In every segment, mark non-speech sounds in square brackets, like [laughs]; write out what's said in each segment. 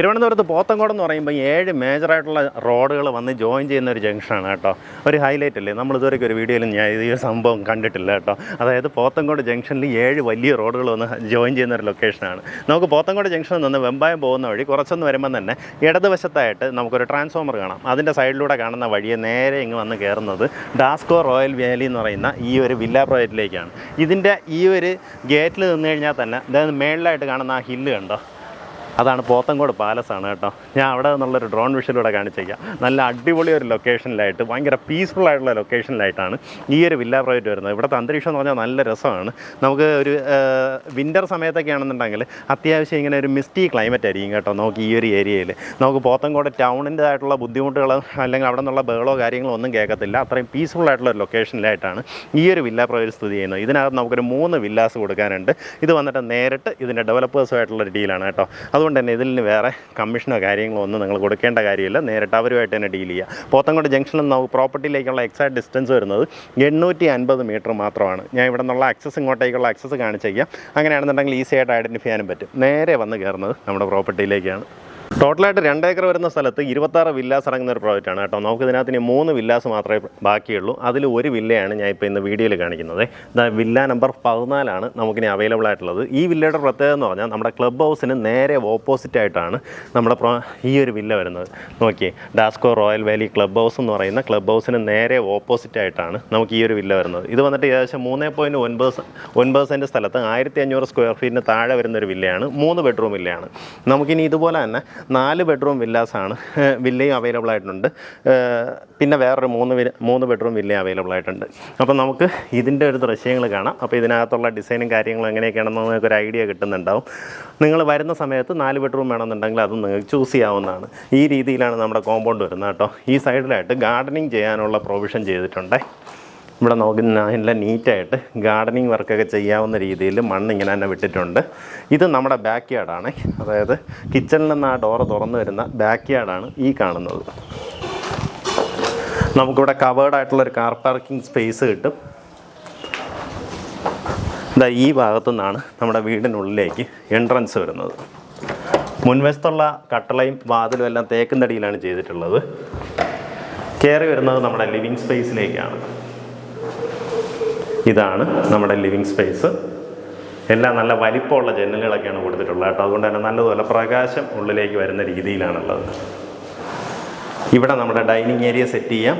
തിരുവനന്തപുരത്ത് പോത്തങ്കോട് എന്ന് പറയുമ്പോൾ ഏഴ് മേജറായിട്ടുള്ള റോഡുകൾ വന്ന് ജോയിൻ ചെയ്യുന്ന ഒരു ജംഗ്ഷനാണ് കേട്ടോ. ഒരു ഹൈലൈറ്റ് അല്ലേ? നമ്മൾ ഇതുവരെ ഒരു വീഡിയോയിൽ ഞാൻ ഈ ഒരു സംഭവം കണ്ടിട്ടില്ല കേട്ടോ. അതായത് പോത്തങ്കോട് ജംഗ്ഷനിൽ ഏഴ് വലിയ റോഡുകൾ വന്ന് ജോയിൻ ചെയ്യുന്ന ഒരു ലൊക്കേഷനാണ് നമുക്ക് പോത്തങ്കോട് ജംഗ്ഷനിൽ നിന്ന് വെമ്പായം പോകുന്ന വഴി കുറച്ചൊന്ന് വരുമ്പോൾ തന്നെ ഇടതുവശത്തായിട്ട് നമുക്കൊരു ട്രാൻസ്ഫോമർ കാണാം. അതിന്റെ സൈഡിലൂടെ കാണുന്ന വഴിയെ നേരെ ഇങ്ങ് വന്ന് കയറുന്നത് ഡാസ്കോ റോയൽ വാലി എന്ന് പറയുന്ന ഈ ഒരു വില്ല പ്രോജക്റ്റിലേക്കാണ് ഇതിന്റെ ഈ ഒരു ഗേറ്റിൽ നിന്ന് കഴിഞ്ഞാൽ തന്നെ അതായത് മേളിലായിട്ട് കാണുന്ന ആ ഹില്ല് കണ്ടോ? അതാണ് പോത്തങ്കോട് പാലസ് ആണ് കേട്ടോ. ഞാൻ അവിടെ നിന്നുള്ളൊരു ഡ്രോൺ വിഷയിലൂടെ കാണിച്ചേക്കാം. നല്ല അടിപൊളി ഒരു ലൊക്കേഷനിലായിട്ട് ഭയങ്കര പീസ്ഫുൾ ആയിട്ടുള്ള ലൊക്കേഷനിലായിട്ടാണ് ഈ ഒരു വില്ല പ്രോജക്റ്റ് വരുന്നത്. ഇവിടുത്തെ അന്തരീക്ഷം എന്ന് പറഞ്ഞാൽ നല്ല രസമാണ്. നമുക്ക് ഒരു വിന്റർ സമയത്തൊക്കെ ആണെന്നുണ്ടെങ്കിൽ അത്യാവശ്യം ഇങ്ങനെ ഒരു മിസ്റ്റി ക്ലൈമറ്റ് ആയിരിക്കും കേട്ടോ നമുക്ക് ഈ ഒരു ഏരിയയിൽ നമുക്ക് പോത്തങ്കോട് ടൗണിന്റെതായിട്ടുള്ള ബുദ്ധിമുട്ടുകൾ അല്ലെങ്കിൽ അവിടെ നിന്നുള്ള ബഹളോ കാര്യങ്ങളോ ഒന്നും കേൾക്കത്തില്ല. അത്രയും പീസ്ഫുൾ ആയിട്ടുള്ള ഒരു ലൊക്കേഷനിലായിട്ടാണ് ഈ ഒരു വില്ല പ്രോജക്റ്റ് സ്ഥിതി ചെയ്യുന്നത്. ഇതിനകത്ത് നമുക്കൊരു മൂന്ന് വില്ലാസ് കൊടുക്കാനുണ്ട്. ഇത് വന്നിട്ട് നേരിട്ട് ഇതിന്റെ ഡെവലപ്പേഴ്സുമായിട്ടുള്ള ഒരു ഡീലാണ് കേട്ടോ. അതുകൊണ്ട് തന്നെ ഇതിൽ നിന്ന് വേറെ കമ്മീഷനോ കാര്യങ്ങളോ ഒന്നും നിങ്ങൾ കൊടുക്കേണ്ട കാര്യമില്ല. നേരിട്ട് അവരുമായിട്ട് തന്നെ ഡീൽ ചെയ്യുക പോത്തങ്കോട് ജംഗ്ഷനിൽ നിന്ന് പ്രോപ്പർട്ടിയിലേക്കുള്ള എക്സാക്ട് ഡിസ്റ്റൻസ് വരുന്നത് എണ്ണൂറ്റി അൻപത് മീറ്റർ മാത്രമാണ്. ഞാൻ ഇവിടെ നിന്നുള്ള ആക്സസ് ഇങ്ങോട്ടേക്കുള്ള ആക്സസ് കാണിച്ചേക്കാം അങ്ങനെയാണെന്നുണ്ടെങ്കിൽ ഈസി ആയിട്ട് ഐഡന്റിഫൈ ചെയ്യാനും പറ്റും. നേരെ വന്ന് കയറുന്നത് നമ്മുടെ പ്രോപ്പർട്ടിയിലേക്കാണ്. ടോട്ടലായിട്ട് രണ്ട് ഏക്കർ വരുന്ന സ്ഥലത്ത് ഇരുപത്താറ് വില്ലാസ് ഇറങ്ങുന്ന ഒരു പ്രോജക്റ്റാണ് കേട്ടോ. നമുക്ക് ഇതിനകത്ത് ഇനി മൂന്ന് വില്ലാസ് മാത്രമേ ബാക്കിയുള്ളൂ. അതിൽ ഒരു വില്ലയാണ് ഞാൻ ഇപ്പോൾ ഇന്ന് വീഡിയോയിൽ കാണിക്കുന്നത്. വില്ല നമ്പർ പതിനാലാണ് നമുക്കിനി അവൈലബിൾ ആയിട്ടുള്ളത്. ഈ വില്ലയുടെ പ്രത്യേകത എന്ന് പറഞ്ഞാൽ നമ്മുടെ ക്ലബ് ഹൗസിന് നേരെ ഓപ്പോസിറ്റ് ആയിട്ടാണ് നമ്മുടെ ഈ ഒരു വില്ല വരുന്നത്. നോക്കിയേ Dasco royal valley club house എന്ന് പറയുന്ന ക്ലബ് ഹൗസിന് നേരെ ഓപ്പോസിറ്റ് ആയിട്ടാണ് നമുക്ക് ഈ ഒരു വില്ല വരുന്നത്. ഇത് വന്നിട്ട് ഏകദേശം മൂന്ന് പോയിന്റ് ഒൻപത് ഒൻപത് സെന്റ് സ്ഥലത്ത് ആയിരത്തി അഞ്ഞൂറ് സ്ക്വയർ ഫീറ്റിന് താഴെ വരുന്ന ഒരു വില്ലയാണ്. മൂന്ന് ബെഡ്റൂം വില്ലയാണ്. നമുക്കിനി ഇതുപോലെ തന്നെ നാല് ബെഡ്റൂം വില്ലാസാണ്. [laughs] വില്ലയും അവൈലബിൾ ആയിട്ടുണ്ട്. പിന്നെ വേറൊരു മൂന്ന് വില്ല- മൂന്ന് ബെഡ്റൂം വില്ലയും അവൈലബിൾ ആയിട്ടുണ്ട്. അപ്പോൾ നമുക്ക് ഇതിന്റെ ഒരു ദൃശ്യങ്ങൾ കാണാം. അപ്പോൾ ഇതിനകത്തുള്ള ഡിസൈനും കാര്യങ്ങളും എങ്ങനെയൊക്കെയാണെന്ന് നിങ്ങൾക്ക് ഒരു ഐഡിയ കിട്ടുന്നുണ്ടാവും. നിങ്ങൾ വരുന്ന സമയത്ത് നാല് ബെഡ്റൂം വേണമെന്നുണ്ടെങ്കിൽ അതും നിങ്ങൾക്ക് ചൂസ് ചെയ്യാവുന്നതാണ്. ഈ രീതിയിലാണ് നമ്മുടെ കോമ്പൗണ്ട് വരുന്നത് കേട്ടോ. ഈ സൈഡിലായിട്ട് ഗാർഡനിങ് ചെയ്യാനുള്ള പ്രൊവിഷൻ ചെയ്തിട്ടുണ്ട്. ഇവിടെ നോക്കുന്ന നല്ല നീറ്റായിട്ട് ഗാർഡനിങ് വർക്കൊക്കെ ചെയ്യാവുന്ന രീതിയിൽ മണ്ണ് ഇങ്ങനെ തന്നെ വിട്ടിട്ടുണ്ട്. ഇത് നമ്മുടെ ബാക്ക് യാർഡാണ് അതായത് കിച്ചണിൽ നിന്ന് ആ ഡോറ് തുറന്നു വരുന്ന ബാക്ക് യാർഡാണ് ഈ കാണുന്നത്. നമുക്കിവിടെ കവേർഡായിട്ടുള്ളൊരു കാർ പാർക്കിംഗ് സ്പേസ് കിട്ടും. ഇതാ ഈ ഭാഗത്തു നിന്നാണ് നമ്മുടെ വീടിനുള്ളിലേക്ക് എൻട്രൻസ് വരുന്നത്. മുൻവശത്തുള്ള കട്ടളയും വാതിലും എല്ലാം തേക്കും തടിയിലാണ് ചെയ്തിട്ടുള്ളത്. കയറി വരുന്നത് നമ്മുടെ ലിവിങ് സ്പേസിലേക്കാണ്. ഇതാണ് നമ്മുടെ ലിവിങ് സ്പേസ്. എല്ലാം നല്ല വലിപ്പമുള്ള ജനലുകളൊക്കെയാണ് കൊടുത്തിട്ടുള്ളത് കേട്ടോ. അതുകൊണ്ട് തന്നെ നല്ലതുപോലെ പ്രകാശം ഉള്ളിലേക്ക് വരുന്ന രീതിയിലാണുള്ളത്. ഇവിടെ നമ്മുടെ ഡൈനിങ് ഏരിയ സെറ്റ് ചെയ്യാം.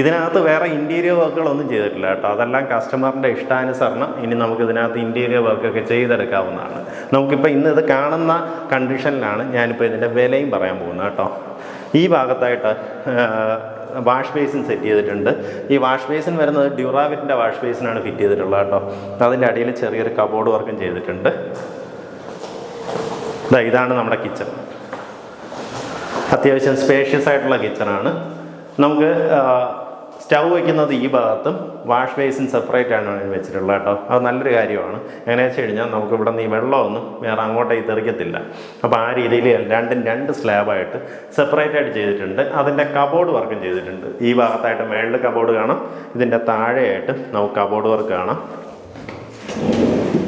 ഇതിനകത്ത് വേറെ ഇന്റീരിയർ വർക്കുകളൊന്നും ചെയ്തിട്ടില്ല കേട്ടോ. അതെല്ലാം കസ്റ്റമറിന്റെ ഇഷ്ടാനുസരണം ഇനി നമുക്ക് ഇതിനകത്ത് ഇന്റീരിയർ വർക്കൊക്കെ ചെയ്തെടുക്കാവുന്നതാണ്. നമുക്കിപ്പോൾ ഇന്ന് ഇത് കാണുന്ന കണ്ടീഷനിലാണ് ഞാനിപ്പോൾ ഇതിന്റെ വിലയും പറയാൻ പോകുന്നത് കേട്ടോ. ഈ ഭാഗത്തായിട്ട് വാഷ് ബേസിൻ സെറ്റ് ചെയ്തിട്ടുണ്ട്. ഈ വാഷ് ബേസിൻ വരുന്നത് ഡ്യൂറാവിറ്റിന്റെ വാഷ് ബേസിനാണ് ഫിറ്റ് ചെയ്തിട്ടുള്ളത് കേട്ടോ. അതിന്റെ അടിയിൽ ചെറിയൊരു കബോർഡ് വർക്കും ചെയ്തിട്ടുണ്ട്. ഇതാണ് നമ്മുടെ കിച്ചൺ. അത്യാവശ്യം സ്പേഷ്യസ് ആയിട്ടുള്ള കിച്ചണാണ് നമുക്ക് സ്റ്റൗ വയ്ക്കുന്നത് ഈ ഭാഗത്തും വാഷ് ബേസിൻ സെപ്പറേറ്റ് ആണ് വെച്ചിട്ടുള്ളത് കേട്ടോ. അത് നല്ലൊരു കാര്യമാണ്. എങ്ങനെയാണെന്ന് വെച്ച് കഴിഞ്ഞാൽ നമുക്ക് ഇവിടെ നിന്ന് ഈ വെള്ളമൊന്നും വേറെ ഈ തെറിക്കത്തില്ല. അപ്പോൾ ആ രീതിയിൽ രണ്ടും രണ്ട് സ്ലാബായിട്ട് സെപ്പറേറ്റ് ആയിട്ട് ചെയ്തിട്ടുണ്ട്. അതിന്റെ കബോർഡ് വർക്കും ചെയ്തിട്ടുണ്ട്. ഈ ഭാഗത്തായിട്ട് മേളിൽ കബോർഡ് കാണാം. ഇതിന്റെ താഴെയായിട്ട് നമുക്ക് കബോർഡ് വർക്ക് കാണാം.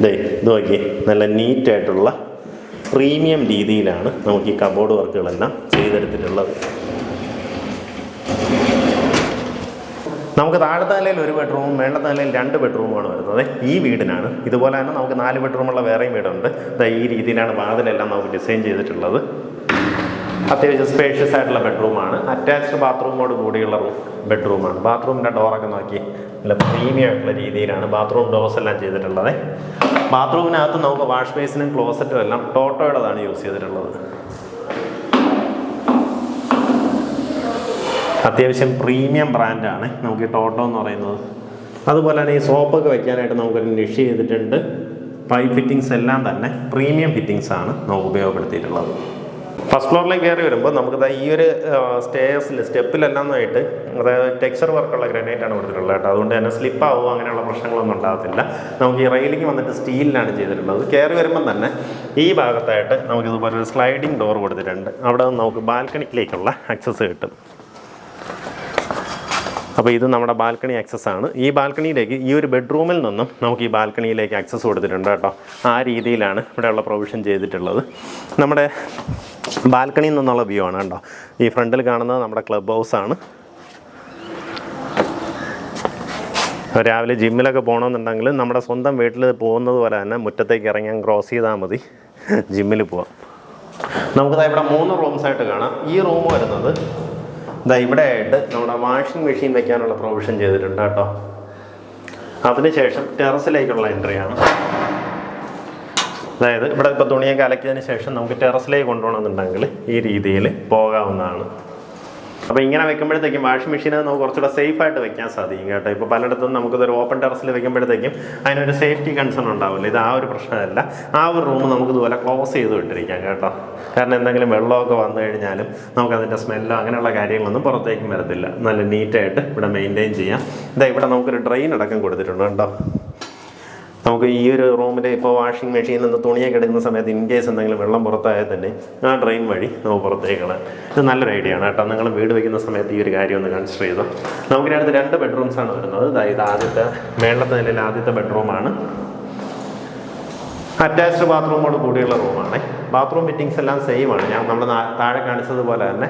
ദേ ഇത് നോക്കി നല്ല നീറ്റായിട്ടുള്ള പ്രീമിയം രീതിയിലാണ് നമുക്ക് ഈ കബോർഡ് വർക്കുകളെല്ലാം ചെയ്തെടുത്തിട്ടുള്ളത്. നമുക്ക് താഴത്തെ നിലയിൽ ഒരു ബെഡ്റൂമും മേളത്തെ നിലയിൽ രണ്ട് ബെഡ്റൂമുമാണ് വരുന്നത്. ഈ വീടിനാണ്. ഇതുപോലെ തന്നെ നമുക്ക് നാല് ബെഡ്റൂമുള്ള വേറെയും വീടുണ്ട്. ഈ രീതിയിലാണ് വാതിലെല്ലാം നമുക്ക് ഡിസൈൻ ചെയ്തിട്ടുള്ളത്. അത്യാവശ്യം സ്പേഷ്യസ് ആയിട്ടുള്ള ബെഡ്റൂമാണ്. അറ്റാച്ച്ഡ് ബാത്റൂമോട് കൂടിയുള്ള ബെഡ്റൂമാണ്. ബാത്റൂമിന്റെ ഡോറൊക്കെ നോക്കി നല്ല പ്രീമിയം ആയിട്ടുള്ള രീതിയിലാണ് ബാത്റൂം ഡോസ് എല്ലാം ചെയ്തിട്ടുള്ളത്. ബാത്റൂമിനകത്ത് നമുക്ക് വാഷ് ബേസിനും ക്ലോസറ്റും എല്ലാം ടോട്ടോയുടേതാണ് യൂസ് ചെയ്തിട്ടുള്ളത്. അത്യാവശ്യം പ്രീമിയം ബ്രാൻഡാണ് നമുക്ക് ഈ ടോട്ടോ എന്ന് പറയുന്നത്. അതുപോലെ തന്നെ ഈ സോപ്പൊക്കെ വെക്കാനായിട്ട് നമുക്കൊരു നിഷ് ചെയ്തിട്ടുണ്ട്. പൈപ്പ് ഫിറ്റിങ്സ് എല്ലാം തന്നെ പ്രീമിയം ഫിറ്റിങ്സ് ആണ് നമുക്ക് ഉപയോഗപ്പെടുത്തിയിട്ടുള്ളത്. ഫസ്റ്റ് ഫ്ലോറിലേക്ക് കയറി വരുമ്പോൾ നമുക്ക് ഈ ഒരു സ്റ്റേഴ്സിൽ സ്റ്റെപ്പിലെല്ലാമായിട്ട് അതായത് ടെക്സ്ചർ വർക്കുള്ള ഗ്രാനൈറ്റ് ആണ് കൊടുത്തിട്ടുള്ളത് കേട്ടോ. അതുകൊണ്ട് തന്നെ സ്ലിപ്പ് ആവുമോ അങ്ങനെയുള്ള പ്രശ്നങ്ങളൊന്നും ഉണ്ടാകത്തില്ല. നമുക്ക് ഈ റെയിലിംഗ് വന്നിട്ട് സ്റ്റീലിലാണ് ചെയ്തിട്ടുള്ളത്. കയറി വരുമ്പം തന്നെ ഈ ഭാഗത്തായിട്ട് നമുക്ക് ഒരു സ്ലൈഡിംഗ് ഡോർ കൊടുത്തിട്ടുണ്ട്. അവിടെ നമുക്ക് ബാൽക്കണിക്കിലേക്കുള്ള ആക്സസ് കിട്ടും. അപ്പോൾ ഇത് നമ്മുടെ ബാൽക്കണി ആക്സസ് ആണ്. ഈ ബാൽക്കണിയിലേക്ക് ഈ ഒരു ബെഡ്റൂമിൽ നിന്നും നമുക്ക് ഈ ബാൽക്കണിയിലേക്ക് ആക്സസ് കൊടുത്തിട്ടുണ്ട് കേട്ടോ. ആ രീതിയിലാണ് ഇവിടെയുള്ള പ്രൊവിഷൻ ചെയ്തിട്ടുള്ളത്. നമ്മുടെ ബാൽക്കണിയിൽ നിന്നുള്ള വ്യൂ ആണ് കേട്ടോ. ഈ ഫ്രണ്ടിൽ കാണുന്നത് നമ്മുടെ ക്ലബ് ഹൗസ് ആണ്. രാവിലെ ജിമ്മിലൊക്കെ പോകണമെന്നുണ്ടെങ്കിൽ നമ്മുടെ സ്വന്തം വീട്ടിൽ പോകുന്നത് പോലെ തന്നെ മുറ്റത്തേക്ക് ഇറങ്ങാൻ ക്രോസ് ചെയ്താൽ മതി. ജിമ്മിൽ പോവാം. നമുക്കിതാ ഇവിടെ മൂന്ന് റൂംസ് ആയിട്ട് കാണാം. ഈ റൂം വരുന്നത് ഇതാ ഇവിടെ ആയിട്ട് നമ്മുടെ വാഷിംഗ് മെഷീൻ വെക്കാനുള്ള പ്രൊവിഷൻ ചെയ്തിട്ടുണ്ട് കേട്ടോ. അതിനുശേഷം ടെറസിലേക്കുള്ള എൻട്രിയാണ് അതായത് ഇവിടെ ഇപ്പോൾ തുണിയൊക്കെ അലക്കിയതിന് ശേഷം നമുക്ക് ടെറസിലേക്ക് കൊണ്ടുപോകണമെന്നുണ്ടെങ്കിൽ ഈ രീതിയിൽ പോകാവുന്നതാണ്. അപ്പോൾ ഇങ്ങനെ വെക്കുമ്പോഴത്തേക്കും വാഷിംഗ് മെഷീൻ നമുക്ക് കുറച്ചുകൂടെ സേഫ് ആയിട്ട് വെക്കാൻ സാധിക്കും കേട്ടോ. ഇപ്പോൾ പലയിടത്തും നമുക്കിതൊരു ഓപ്പൺ ടെറസിൽ വെക്കുമ്പോഴത്തേക്കും അതിനൊരു സേഫ്റ്റി കൺസേൺ ഉണ്ടാവില്ല. ഇത് ആ ഒരു പ്രശ്നമല്ല. ആ ഒരു റൂം നമുക്ക് ഇതുപോലെ ക്ലോസ് ചെയ്ത് വിട്ടിരിക്കാം കേട്ടോ. കാരണം എന്തെങ്കിലും വെള്ളമൊക്കെ വന്നു കഴിഞ്ഞാലും നമുക്കതിന്റെ സ്മെല്ലോ അങ്ങനെയുള്ള കാര്യങ്ങളൊന്നും പുറത്തേക്കും വരത്തില്ല. നല്ല നീറ്റായിട്ട് ഇവിടെ മെയിന്റെയിൻ ചെയ്യാം. ഇതാ ഇവിടെ നമുക്കൊരു ഡ്രെയിൻ അടക്കം കൊടുത്തിട്ടുണ്ട് കേട്ടോ. നമുക്ക് ഈ ഒരു റൂമിൽ ഇപ്പോൾ വാഷിംഗ് മെഷീനിൽ നിന്ന് തുണിയൊക്കെ എടുക്കുന്ന സമയത്ത് ഇൻ കേസ് എന്തെങ്കിലും വെള്ളം പുറത്തായാൽ തന്നെ ആ ഡ്രെയിൻ വഴി നമുക്ക് പുറത്തേക്ക് കളയാം ഇത് നല്ലൊരു ഐഡിയ ആണ് കേട്ടോ. നിങ്ങൾ വീട് വയ്ക്കുന്ന സമയത്ത് ഈ ഒരു കാര്യം ഒന്ന് കൺസിഡർ ചെയ്തോ. നമുക്ക് അടുത്ത് രണ്ട് ബെഡ്റൂംസ് ആണ് വരുന്നത്. അതായത് ആദ്യത്തെ മേളത്തെ നിലയിൽ ആദ്യത്തെ ബെഡ്റൂമാണ് അറ്റാച്ച്ഡ് ബാത്റൂമോട് കൂടിയുള്ള റൂമാണ് ബാത്റൂം ഫിറ്റിങ്സ് എല്ലാം സെയിം ആണ്. ഞാൻ നമ്മൾ താഴെ കാണിച്ചതുപോലെ തന്നെ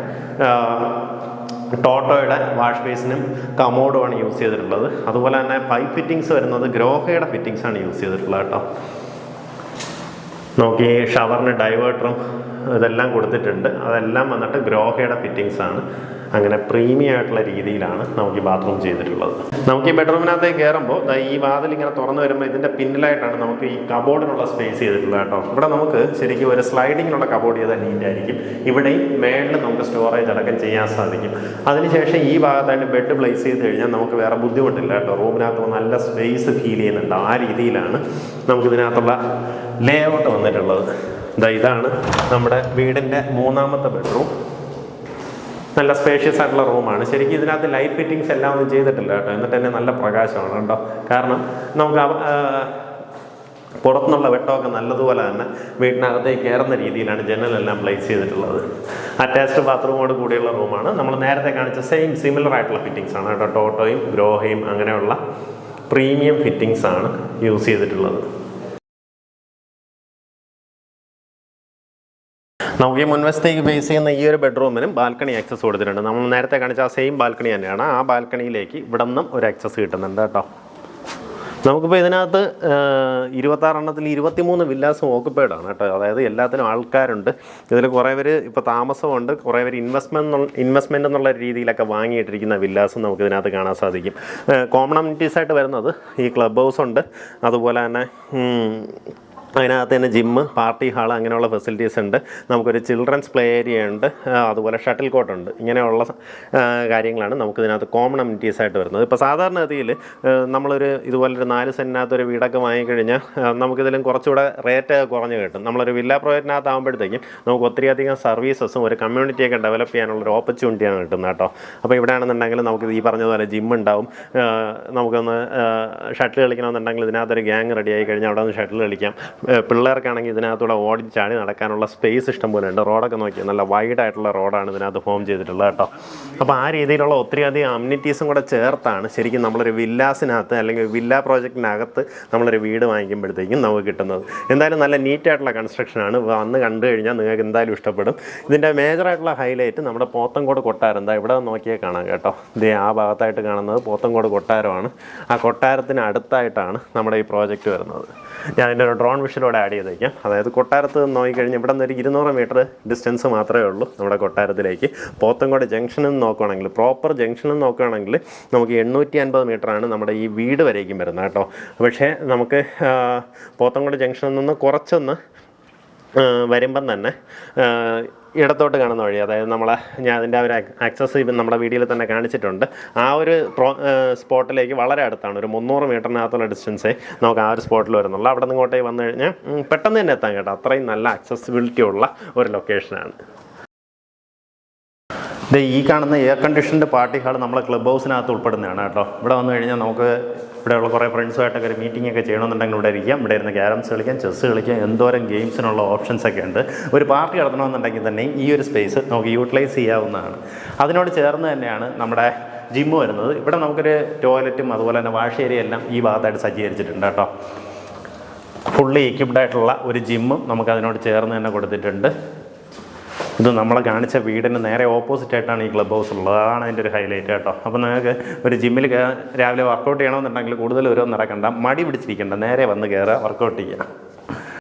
ടോട്ടോയുടെ വാഷ് ബേസിനും കമോഡുമാണ് യൂസ് ചെയ്തിട്ടുള്ളത്. അതുപോലെ തന്നെ പൈപ്പ് ഫിറ്റിങ്സ് വരുന്നത് ഗ്രോഹയുടെ ഫിറ്റിങ്സ് ആണ് യൂസ് ചെയ്തിട്ടുള്ളത് കേട്ടോ. നോക്കി ഷവറിന് ഡൈവേർട്ടറും ഇതെല്ലാം കൊടുത്തിട്ടുണ്ട്. അതെല്ലാം വന്നിട്ട് ഗ്രോഹയുടെ ഫിറ്റിങ്സ് ആണ്. അങ്ങനെ പ്രീമിയം ആയിട്ടുള്ള രീതിയിലാണ് നമുക്ക് ഈ ബാത്റൂം ചെയ്തിട്ടുള്ളത്. നമുക്ക് ഈ ബെഡ്റൂമിനകത്തേക്ക് കയറുമ്പോൾ ഈ വാതിൽ ഇങ്ങനെ തുറന്നു വരുമ്പോൾ ഇതിന്റെ പിന്നിലായിട്ടാണ് നമുക്ക് ഈ കബോർഡിനുള്ള സ്പേസ് ചെയ്തിട്ടുള്ളത് കേട്ടോ. ഇവിടെ നമുക്ക് ശരിക്കും ഒരു സ്ലൈഡിങ്ങിനുള്ള കബോർഡ് ചെയ്താൽ നീറ്റായിരിക്കും ഇവിടെയും മേളിൽ നമുക്ക് സ്റ്റോറേജ് അടക്കം ചെയ്യാൻ സാധിക്കും. അതിനുശേഷം ഈ ഭാഗത്തായിട്ട് ബെഡ് പ്ലേസ് ചെയ്ത് കഴിഞ്ഞാൽ നമുക്ക് വേറെ ബുദ്ധിമുട്ടില്ല കേട്ടോ. റൂമിനകത്ത് നല്ല സ്പേസ് ഫീൽ ചെയ്യുന്നുണ്ട് ആ രീതിയിലാണ് നമുക്കിതിനകത്തുള്ള ലേ ഔട്ട് വന്നിട്ടുള്ളത്. ഇതാ ഇതാണ് നമ്മുടെ വീടിന്റെ മൂന്നാമത്തെ ബെഡ്റൂം നല്ല സ്പേഷ്യസ് ആയിട്ടുള്ള റൂമാണ് ശരിക്കും ഇതിനകത്ത് ലൈറ്റ് ഫിറ്റിങ്സ് എല്ലാം ഒന്നും ചെയ്തിട്ടില്ല കേട്ടോ. എന്നിട്ട് തന്നെ നല്ല പ്രകാശമാണ് കേട്ടോ. കാരണം നമുക്ക് പുറത്തുനിന്നുള്ള വെട്ടമൊക്കെ നല്ലതുപോലെ തന്നെ വീട്ടിനകത്തേക്ക് കയറുന്ന രീതിയിലാണ് ജനലെല്ലാം പ്ലേസ് ചെയ്തിട്ടുള്ളത്. അറ്റാച്ച്ഡ് ബാത്റൂമോട് കൂടിയുള്ള റൂമാണ് നമ്മൾ നേരത്തെ കാണിച്ച സെയിം സിമിലർ ആയിട്ടുള്ള ഫിറ്റിങ്സ് ആണ് കേട്ടോ. ടോട്ടോയും ഗ്രോഹയും അങ്ങനെയുള്ള പ്രീമിയം ഫിറ്റിങ്സ് ആണ് യൂസ് ചെയ്തിട്ടുള്ളത്. നമുക്ക് ഈ മുൻവശത്തേക്ക് ഫേസ് ചെയ്യുന്ന ഈ ഒരു ബെഡ്റൂമിനും ബാൽക്കണി ആക്സസ് കൊടുത്തിട്ടുണ്ട്. നമ്മൾ നേരത്തെ കാണിച്ച ആ സെയിം ബാൽക്കണി തന്നെയാണ്. ആ ബാൽക്കണിയിലേക്ക് ഇവിടെ നിന്നും ഒരു ആക്സസ് കിട്ടുന്നുണ്ട് കേട്ടോ. നമുക്കിപ്പോൾ ഇതിനകത്ത് ഇരുപത്താറെണ്ണത്തിൽ ഇരുപത്തിമൂന്ന് വില്ലാസും ഓക്കുപ്പൈഡ് ആണ് കേട്ടോ. അതായത് എല്ലാത്തിനും ആൾക്കാരുണ്ട്. ഇതിൽ കുറേ പേര് ഇപ്പോൾ താമസമുണ്ട്. കുറേ പേര് ഇൻവെസ്റ്റ്മെന്റ് ഇൻവെസ്റ്റ്മെന്റ് എന്നുള്ള രീതിയിലൊക്കെ വാങ്ങിയിട്ടിരിക്കുന്ന വില്ലാസും നമുക്ക് ഇതിനകത്ത് കാണാൻ സാധിക്കും. കോമൺ ആയിട്ട് വരുന്നത് ഈ ക്ലബ് ഹൗസ് ഉണ്ട്. അതുപോലെ തന്നെ അതിനകത്ത് തന്നെ ജിമ്മ് പാർട്ടി ഹാൾ അങ്ങനെയുള്ള ഫെസിലിറ്റീസ് ഉണ്ട്. നമുക്കൊരു ചിൽഡ്രൻസ് പ്ലേ ഏരിയ ഉണ്ട്. അതുപോലെ ഷട്ടിൽ കോട്ട് ഉണ്ട്. ഇങ്ങനെയുള്ള കാര്യങ്ങളാണ് നമുക്ക് ഇതിനകത്ത് കോമൺ അമ്യൂണിറ്റീസ് ആയിട്ട് വരുന്നത്. ഇപ്പോൾ സാധാരണഗതിയിൽ നമ്മളൊരു ഇതുപോലൊരു നാല് സെന്റിനകത്ത് ഒരു വീടൊക്കെ വാങ്ങിക്കഴിഞ്ഞാൽ നമുക്കിതിലും കുറച്ചുകൂടെ റേറ്റ് കുറഞ്ഞ് കിട്ടും. നമ്മളൊരു വില്ല പ്രോജക്റ്റിനകത്ത് ആകുമ്പോഴത്തേക്കും നമുക്ക് ഒത്തിരിയധികം സർവീസസും ഒരു കമ്മ്യൂണിറ്റിയൊക്കെ ഡെവലപ്പ് ചെയ്യാനുള്ള ഒരു ഓപ്പർച്യൂണിറ്റിയാണ് കിട്ടുന്നത് കേട്ടോ. അപ്പോൾ ഇവിടെ ആണെന്നുണ്ടെങ്കിൽ നമുക്ക് ഈ പറഞ്ഞതുപോലെ ജിം ഉണ്ടാവും. നമുക്കൊന്ന് ഷട്ടിൽ കളിക്കണമെന്നുണ്ടെങ്കിൽ ഇതിനകത്തൊരു ഗ്യാങ് റെഡി ആയി കഴിഞ്ഞാൽ അവിടെ ഒന്ന് ഷട്ടിൽ കളിക്കാം. പിള്ളേർക്കാണെങ്കിൽ ഇതിനകത്തൂടെ ഓടി ചാടി നടക്കാനുള്ള സ്പേസ് ഇഷ്ടം പോലെ ഉണ്ട്. റോഡൊക്കെ നോക്കി നല്ല വൈഡ് ആയിട്ടുള്ള റോഡാണ് ഇതിനകത്ത് ഫോം ചെയ്തിട്ടുള്ളത് കേട്ടോ. അപ്പോൾ ആ രീതിയിലുള്ള ഒത്തിരി അധികം അമ്യൂണിറ്റീസും കൂടെ ചേർത്താണ് ശരിക്കും നമ്മളൊരു വില്ലാസിനകത്ത് അല്ലെങ്കിൽ വില്ല പ്രോജക്റ്റിനകത്ത് നമ്മളൊരു വീട് വാങ്ങിക്കുമ്പോഴത്തേക്കും നമുക്ക് കിട്ടുന്നത്. എന്തായാലും നല്ല നീറ്റായിട്ടുള്ള കൺസ്ട്രക്ഷനാണ് വന്ന് കണ്ടു കഴിഞ്ഞാൽ നിങ്ങൾക്ക് എന്തായാലും ഇഷ്ടപ്പെടും. ഇതിന്റെ മേജറായിട്ടുള്ള ഹൈലൈറ്റ് നമ്മുടെ പോത്തങ്കോട് കൊട്ടാരം. എന്താ ഇവിടെ നോക്കിയാൽ കാണാം കേട്ടോ. ഇത് ആ ഭാഗത്തായിട്ട് കാണുന്നത് പോത്തങ്കോട് കൊട്ടാരമാണ്. ആ കൊട്ടാരത്തിന് അടുത്തായിട്ടാണ് നമ്മുടെ ഈ പ്രോജക്റ്റ് വരുന്നത്. ഞാൻ അതിന്റെ ഒരു ഡ്രോൺ വിഷനിലൂടെ ആഡ് ചെയ്ത് വയ്ക്കാം അതായത് കൊട്ടാരത്ത് നിന്ന് നോക്കിക്കഴിഞ്ഞാൽ ഇവിടെ നിന്ന് ഒരു ഇരുന്നൂറ് മീറ്റർ ഡിസ്റ്റൻസ് മാത്രമേ ഉള്ളൂ നമ്മുടെ കൊട്ടാരത്തിലേക്ക്. പോത്തങ്കോട് ജംഗ്ഷനിൽ നിന്ന് നോക്കുകയാണെങ്കിൽ പ്രോപ്പർ ജംഗ്ഷനിൽ എന്ന് നോക്കുകയാണെങ്കിൽ നമുക്ക് എണ്ണൂറ്റി അൻപത് മീറ്ററാണ് നമ്മുടെ ഈ വീട് വരേക്കും വരുന്നത് കേട്ടോ. പക്ഷേ നമുക്ക് പോത്തങ്കോട് ജംഗ്ഷനിൽ നിന്ന് കുറച്ചൊന്ന് വരുമ്പം തന്നെ ഇടത്തോട്ട് കാണുന്ന വഴി അതായത് നമ്മളെ ഞാൻ അതിന്റെ ഒരു ആക്സസ് നമ്മുടെ വീഡിയോയിൽ തന്നെ കാണിച്ചിട്ടുണ്ട്. ആ ഒരു സ്പോട്ടിലേക്ക് വളരെ അടുത്താണ് ഒരു മുന്നൂറ് മീറ്ററിനകത്തുള്ള ഡിസ്റ്റൻസേ നമുക്ക് ആ ഒരു സ്പോട്ടിൽ വരുന്നുള്ളൂ. അവിടെ നിന്ന് ഇങ്ങോട്ടേക്ക് വന്നു കഴിഞ്ഞാൽ പെട്ടെന്ന് തന്നെ എത്താൻ കേട്ടോ. അത്രയും നല്ല ആക്സസിബിലിറ്റി ഉള്ള ഒരു ലൊക്കേഷനാണ് ഇത് ഈ കാണുന്ന എയർ കണ്ടീഷൻഡ് പാർട്ടി ഹാൾ നമ്മളെ ക്ലബ് ഹൗസിനകത്ത് ഉൾപ്പെടുന്നതാണ് കേട്ടോ. ഇവിടെ വന്നു കഴിഞ്ഞാൽ നമുക്ക് ഇവിടെയുള്ള കുറേ ഫ്രണ്ട്സുമായിട്ടൊക്കെ ഒരു മീറ്റിംഗ് ഒക്കെ ചെയ്യണമെന്നുണ്ടെങ്കിൽ ഇവിടെ ഇരിക്കാം. ഇവിടെ ഇരുന്ന് ക്യാരംസ് കളിക്കാം ചെസ്സ് കളിക്കാം എന്തോരം ഗെയിംസിനുള്ള ഓപ്ഷൻസ് ഒക്കെ ഉണ്ട്. ഒരു പാർട്ടി നടത്തണമെന്നുണ്ടെങ്കിൽ തന്നെ ഈ ഒരു സ്പേസ് നമുക്ക് യൂട്ടിലൈസ് ചെയ്യാവുന്നതാണ്. അതിനോട് ചേർന്ന് തന്നെയാണ് നമ്മുടെ ജിമ്മ് വരുന്നത്. ഇവിടെ നമുക്കൊരു ടോയ്ലറ്റും അതുപോലെ തന്നെ വാഷ് ഏരിയ എല്ലാം ഈ ഭാഗത്തായിട്ട് സജ്ജീകരിച്ചിട്ടുണ്ട് കേട്ടോ. ഫുള്ളി എക്യുപ്ഡ് ആയിട്ടുള്ള ഒരു ജിമ്മും നമുക്ക് അതിനോട് ചേർന്ന് തന്നെ കൊടുത്തിട്ടുണ്ട്. ഇത് നമ്മൾ കാണിച്ച വീടിന് നേരെ ഓപ്പോസിറ്റ് ആയിട്ടാണ് ഈ ക്ലബ് ഹൗസ് ഉള്ളത്. അതാണ് അതിന്റെ ഒരു ഹൈലൈറ്റ് കേട്ടോ. അപ്പോൾ നിങ്ങൾക്ക് ഒരു ജിമ്മിൽ രാവിലെ വർക്കൗട്ട് ചെയ്യണമെന്നുണ്ടെങ്കിൽ കൂടുതൽ ഒരു നടക്കണ്ട. മടി പിടിച്ചിരിക്കേണ്ട. നേരെ വന്ന് കയറുക വർക്കൗട്ട് ചെയ്യുക